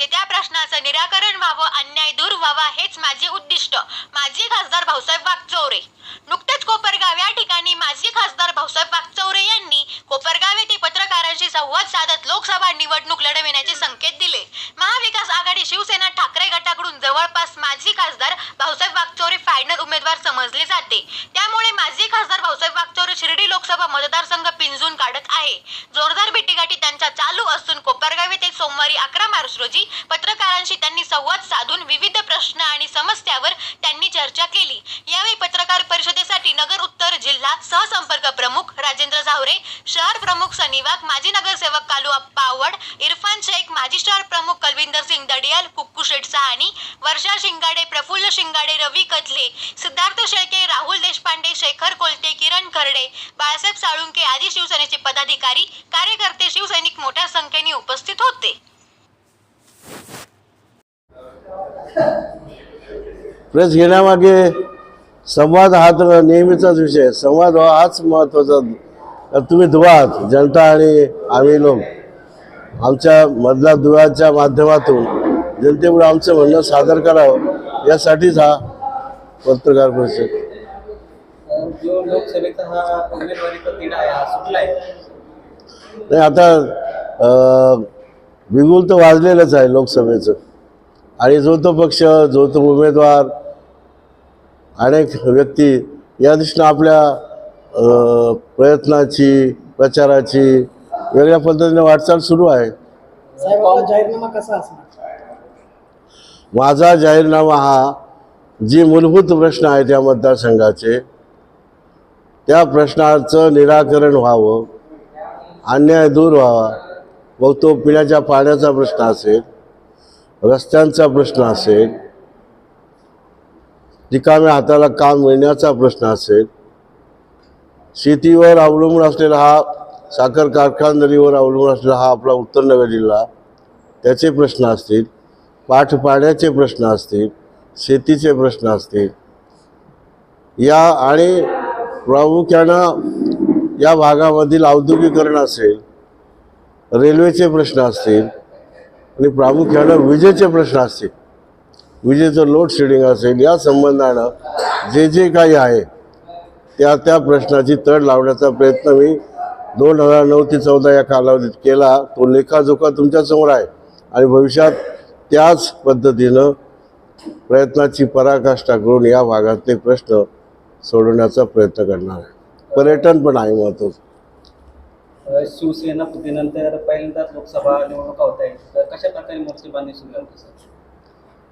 समाजाचे त्या प्रश्नाचं निराकरण व्हावं अन्याय दूर व्हावा हेच माझे उद्दिष्ट. माजी खासदार भाऊसाहेब वागचौरे नुकतेच कोपरगाव या ठिकाणी माजी खासदार भाऊसाहेब वागचौरे यांनी कोपरगाव येथे पत्रकारांशी संवाद साधत लोकसभा निवडणूक लढविण्याचे संकेत दिले. महाविकास आघाडी शिवसेना ठाकरे गटाकडून जवळपास माजी खासदार भाऊसाहेब वागचौरे फायनल उमेदवार समजले जाते. त्यामुळे माजी खासदार भाऊसाहेब वागचौरे शिर्डी लोकसभा मतदारसंघ पिंजून काढत आहे. जोरदार भेटीगाठी त्यांच्या चालू असून कोपरगाव येथे सोमवारी अकरा मार्च रोजी पत्रकारांशी त्यांनी संवाद साधून विविध प्रश्न आणि समस्यावर चर्चा केली. यावेळी पत्रकार परिषदेसाठी नगर उत्तर जिल्हा सहसंपर्क प्रमुख राजेंद्र झावरे शहर प्रमुख सनी वाघ माजी नगरसेवक कालू पावड इरफान शेख माजी शहर प्रमुख कलविंदर सिंग दडियाल कुक्कू शेठ सहानी वर्षा शिंगाडे प्रफुल्ल शिंगाडे रवी कथले सिद्धार्थ शेळके राहुल देशपांडे शेखर कोलते किरण खर्डे बाळासाहेब साळुंके आदी शिवसेनेचे पदाधिकारी कार्यकर्ते शिवसैनिक मोठ्या संख्येने उपस्थित होते. प्रेस घेण्यामागे संवाद हा तर नेहमीचाच विषय संवाद हा हाच महत्त्वाचा. तुम्ही दुवात जनता आणि आम्ही लोक. आमच्या मधल्या दुव्याच्या माध्यमातून जनतेपुढे आमचं म्हणणं सादर करावं यासाठीच हा पत्रकार परिषद. नाही आता बिगुल तर वाजलेलंच आहे लोकसभेचं. आणि जो तो पक्ष जो तो उमेदवार अनेक व्यक्ती या दृष्टीनं आपल्या प्रयत्नाची प्रचाराची वेगळ्या पद्धतीने वाटचाल सुरू आहे. साहेब आपला जाहीरनामा कसा असणार? माझा जाहीरनामा हा जी मूलभूत प्रश्न आहेत या मतदारसंघाचे त्या प्रश्नाचं निराकरण व्हावं अन्याय दूर व्हावा मग तो पिण्याच्या पाण्याचा प्रश्न असेल रस्त्यांचा प्रश्न असेल रिकाम्या हाताला काम मिळण्याचा प्रश्न असेल शेतीवर अवलंबून असलेला हा साखर कारखानदारीवर अवलंबून असलेला हा आपला उत्तर नगर जिल्हा त्याचे प्रश्न असतील पाठपाण्याचे प्रश्न असतील शेतीचे प्रश्न असतील या आणि प्रामुख्यानं या भागामधील औद्योगिकरण असेल रेल्वेचे प्रश्न असतील आणि प्रामुख्यानं विजेचे प्रश्न असतील विजेचं लोड शेडिंग असेल या संबंधानं जे जे काही आहे त्या त्या प्रश्नाची तड लावण्याचा प्रयत्न मी दोन हजार नऊ ते चौदा या कालावधीत केला. तो लेखाजोखा तुमच्यासमोर आहे. आणि भविष्यात त्याच पद्धतीनं प्रयत्नाची पराकाष्ठा करून या भागातले प्रश्न सोडवण्याचा प्रयत्न करणार आहे. पर्यटन पण आहे महत्त्वाचं. शिवसेना फुटीनंतर पहिल्यांदाच लोकसभा निवडणुका होत आहेत. तर कशा प्रकारे मोर्चे बांधणी सुरू आहे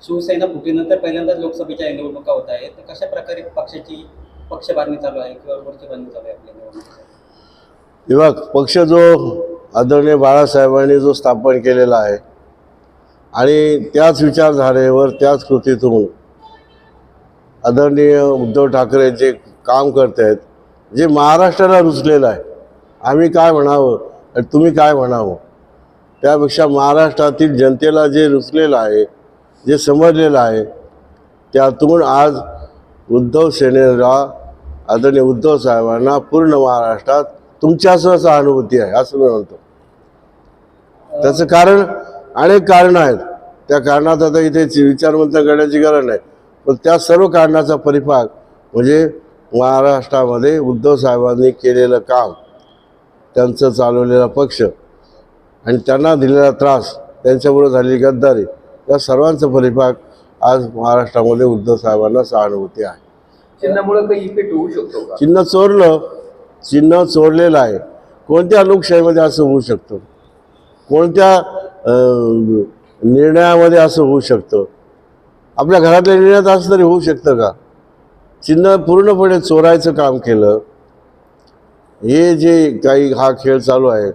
शिवसेना फुटीनंतर पहिल्यांदाच लोकसभेच्या निवडणुका होत आहेत. तर कशा प्रकारे पक्षाची पक्ष बांधणी चालू आहे किंवा मोर्चे बांधणी चालू आहे आपल्या निवडणुकीसाठी? विभाग पक्ष जो आदरणीय बाळासाहेबांनी जो स्थापन केलेला आहे आणि त्याच विचारधारेवर त्याच कृतीतून आदरणीय उद्धव ठाकरे जे काम करत आहेत जे महाराष्ट्राला रुचलेलं आहे आम्ही काय म्हणावं आणि तुम्ही काय म्हणावं? त्यापेक्षा महाराष्ट्रातील जनतेला जे रुचलेलं आहे जे समजलेलं आहे त्यातून आज उद्धव सेनेला आदरणीय उद्धव साहेबांना पूर्ण महाराष्ट्रात तुमच्यासह सहानुभूती आहे असं मी म्हणतो. त्याचं कारण अनेक कारणं आहेत. त्या कारणात आता इथे विचारवंत करण्याची गरज नाही. पण त्या सर्व कारणाचा परिपाक म्हणजे महाराष्ट्रामध्ये उद्धव साहेबांनी केलेलं काम त्यांचं चालवलेला पक्ष आणि त्यांना दिलेला त्रास त्यांच्याबरोबर झालेली गद्दारी या सर्वांचा परिपाक आज महाराष्ट्रामध्ये उद्धव साहेबांना सहानुभूती आहे. चिन्हामुळे काही इफेक्ट होऊ शकतो का? चिन्ह चोरलं चिन्ह चोरलेलं आहे. कोणत्या लोकशाहीमध्ये असं होऊ शकतं? कोणत्या अं, निर्णयामध्ये असं होऊ शकतं? आपल्या घरातल्या निर्णयात असं तरी होऊ शकतं का? चिन्ह पूर्णपणे चोरायचं काम केलं. हे जे काही हा खेळ चालू आहे.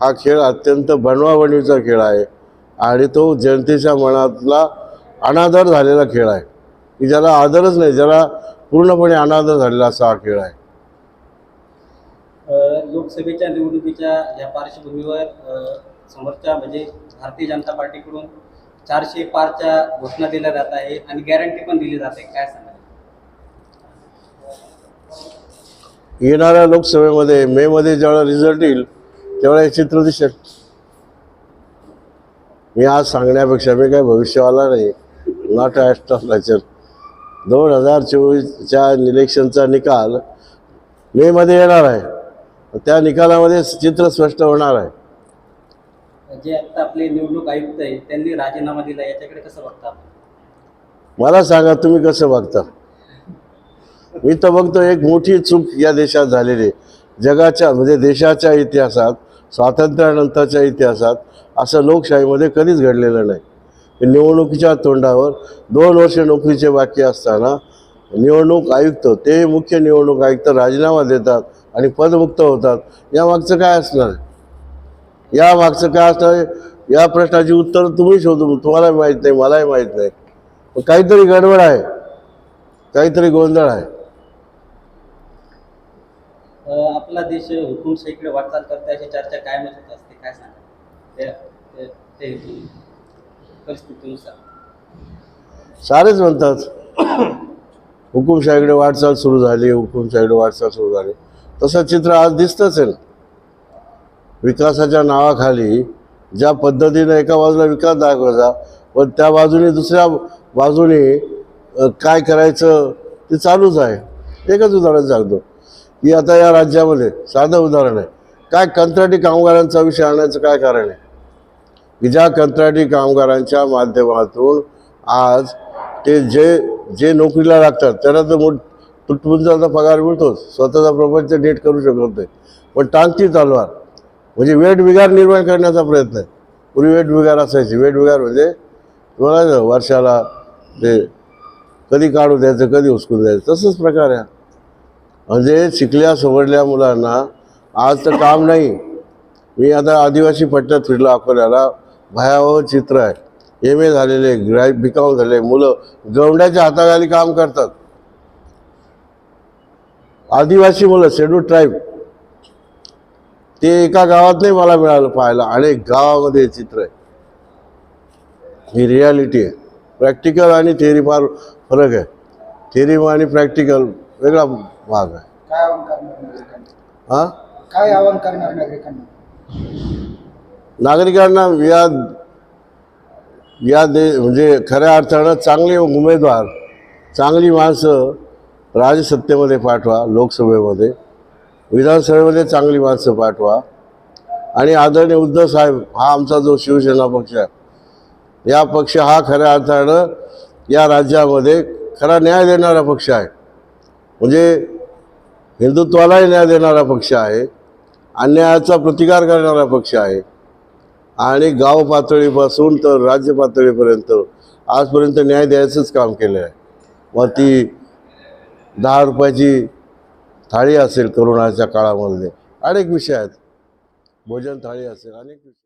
हा खेळ अत्यंत बनवाबनवीचा खेळ आहे. आणि तो जनतेच्या मनातला अनादर झालेला खेळ आहे. की ज्याला आदरच नाही ज्याला पूर्णपणे अनादर झालेला असा हा खेळ आहे. लोकसभेच्या निवडणुकीच्या या पार्श्वभूमीवर समोरच्या म्हणजे भारतीय जनता पार्टीकडून चारशे पारच्या घोषणा दिल्या जात आहे आणि गॅरंटी पण दिली जाते. काय सांगाल? येणाऱ्या लोकसभेमध्ये मेमध्ये ज्यावेळेला रिझल्ट येईल त्यावेळेला हे चित्र दिसेल. मी आज सांगण्यापेक्षा मी काही भविष्यवाला नाही. नॉट ॲस्ट्रॉलॉजर दोन हजार चोवीसच्या इलेक्शनचा निकाल मेमध्ये येणार आहे. त्या निकालामध्ये चित्र स्पष्ट होणार आहे. जे आता आपले निवडणूक आयुक्त आहे त्यांनी राजीनामा दिला याच्याकडे कसं बघता? मला सांगा तुम्ही कसं बघता? मी तर बघतो एक मोठी चूक या देशात झालेली आहे. जगाच्या म्हणजे देशाच्या इतिहासात स्वातंत्र्यानंतरच्या इतिहासात असं लोकशाहीमध्ये कधीच घडलेलं नाही. निवडणुकीच्या तोंडावर दोन वर्ष नोकरीचे बाकी असताना निवडणूक आयुक्त ते मुख्य निवडणूक आयुक्त राजीनामा देतात आणि पदमुक्त होतात. या मागचं काय असणार? आहे? या मागचं काय असणार? आहे? या प्रश्नाची उत्तर तुम्ही शोधू. तुम्हालाही माहीत नाही मलाही माहीत नाही. काहीतरी गडबड आहे. काहीतरी गोंधळ आहे अं, आपला देश हुकुमशाहीकडे वाटचाल करते अशी चर्चा कायमच होत असते काय सांगा ते- परिस्थितीनुसार. सारेच म्हणतात हुकुमशाहीकडे वाटचाल सुरू झाली हुकुमशाहीकडे वाटचाल सुरू झाली. तसं चित्र आज दिसतंच आहे ना. विकासाच्या नावाखाली ज्या पद्धतीनं एका बाजूला विकास दाखवायचा पण त्या बाजूने दुसऱ्या बाजूने काय करायचं ते चालूच आहे. एकच उदाहरण सांगतो. की आता या राज्यामध्ये साधं उदाहरण आहे. काय कंत्राटी कामगारांचा विषय आणण्याचं काय कारण आहे? की ज्या कंत्राटी कामगारांच्या माध्यमातून आज ते जे जे नोकरीला लागतात त्यांना तर मोठ तुटपुंजाचा पगार मिळतोच. स्वतःचा प्रपंच नीट करू शकत नाही. पण टांगती तलवार म्हणजे वेट बिगार निर्माण करण्याचा प्रयत्न आहे. पूर्वी वेट बिगार असायची. वेट बिगार म्हणजे तुम्हाला वर्षाला ते कधी काढू द्यायचं कधी उचकून द्यायचं तसंच प्रकार आहे. म्हणजे शिकल्या सवडल्या मुलांना आज तर काम नाही. मी आता आदिवासी पट्ट्यात फिरलो अकोल्याला. भयावह चित्र आहे. एम ए झालेले ग्रॅ बी झाले मुलं गवंड्याच्या हाताखाली काम करतात. आदिवासी मुलं शेड्यूल ट्राईब. ते एका गावात नाही मला मिळालं पाहायला. अनेक गावामध्ये हे चित्र आहे. ही रियालिटी आहे. प्रॅक्टिकल आणि थेअरी फार फरक आहे. थेअरी आणि प्रॅक्टिकल वेगळा भाग आहे. काय आवाहन करणार नागरिकांना? हां? काय आवाहन करणार नागरिकांना? नागरिकांना या या दे म्हणजे खऱ्या अर्थानं चांगले उमेदवार चांगली माणसं राजसत्तेमध्ये पाठवा लोकसभेमध्ये. विधानसभेमध्ये चांगली माणसं पाठवा. आणि आदरणीय उद्धव साहेब हा आमचा जो शिवसेना पक्ष आहे या पक्ष हा खऱ्या अर्थानं या राज्यामध्ये खरा न्याय देणारा पक्ष आहे. म्हणजे हिंदुत्वालाही न्याय देणारा पक्ष आहे अन्यायाचा प्रतिकार करणारा पक्ष आहे. आणि गाव पातळीपासून तर राज्य पातळीपर्यंत आजपर्यंत न्याय द्यायचंच काम केलं आहे मग ती दहा रुपयाची थाळी असेल करोनाच्या काळामध्ये. अनेक विषय आहेत. भोजन थाळी असेल अनेक विषय